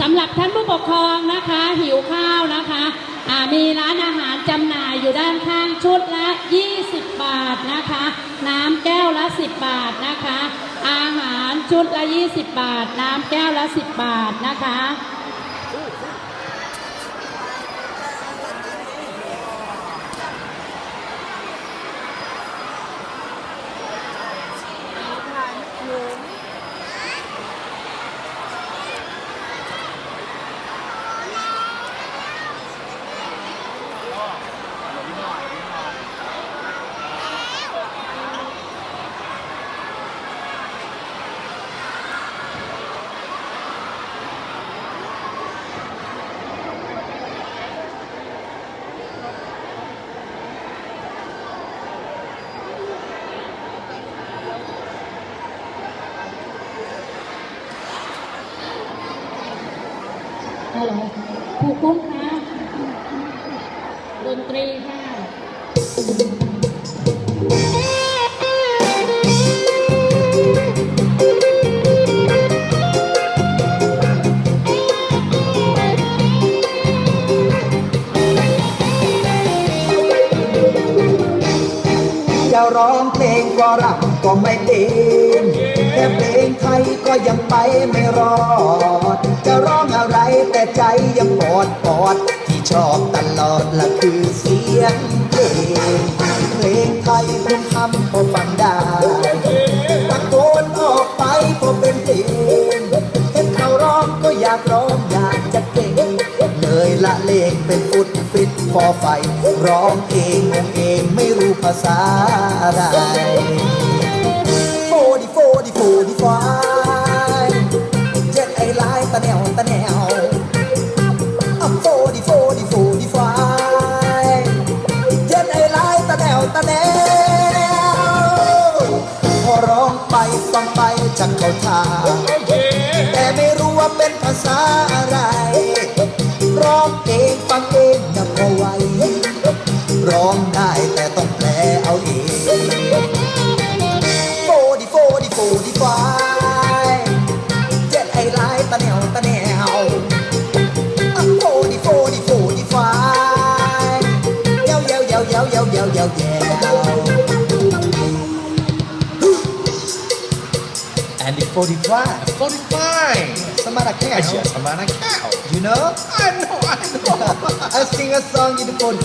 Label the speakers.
Speaker 1: สำหรับท่านผู้ปกครองนะคะ หิวข้าวนะคะมีร้านอาหารจำหน่ายอยู่ด้านข้างชุดละ 20 บาทนะคะ น้ำแก้วละ 10 บาทนะคะ อาหารชุดละ 20 บาท น้ำแก้วละ 10 บาทนะคะ ฮัลโหลครูกุ้งค่ะดนตรีค่ะ
Speaker 2: จะร้องเพลงฝรั่งก็ไม่เป็นแค่เพลงไทยก็ยังไปไม่รอด ดละคือเสียงเพลงเพลงไทยคุณทำพอฟังได้ตะโกนออกไปพอเป็นเพลงเห็นเขาร้องก็อยากร้องอยากจะเก่ง เลยละเลงเป็นฟุตฟิตพอไฟ ร้องเองงงเองไม่รู้ภาษาอะไร ตะแนวพอร้องไปฟังไปจากเขาท่าแต่ไม่รู้ว่าเป็นภาษาอะไร ร้องเองฟังเองยังพอไหวร้องได้แต่ ยวแยวแอนดี้โฟร์ดิฟา 45. สมาร์
Speaker 3: ท
Speaker 2: แค่
Speaker 3: Yes, I'm on a cow.
Speaker 2: you know
Speaker 3: I know, I know.
Speaker 2: I sing a song in the phone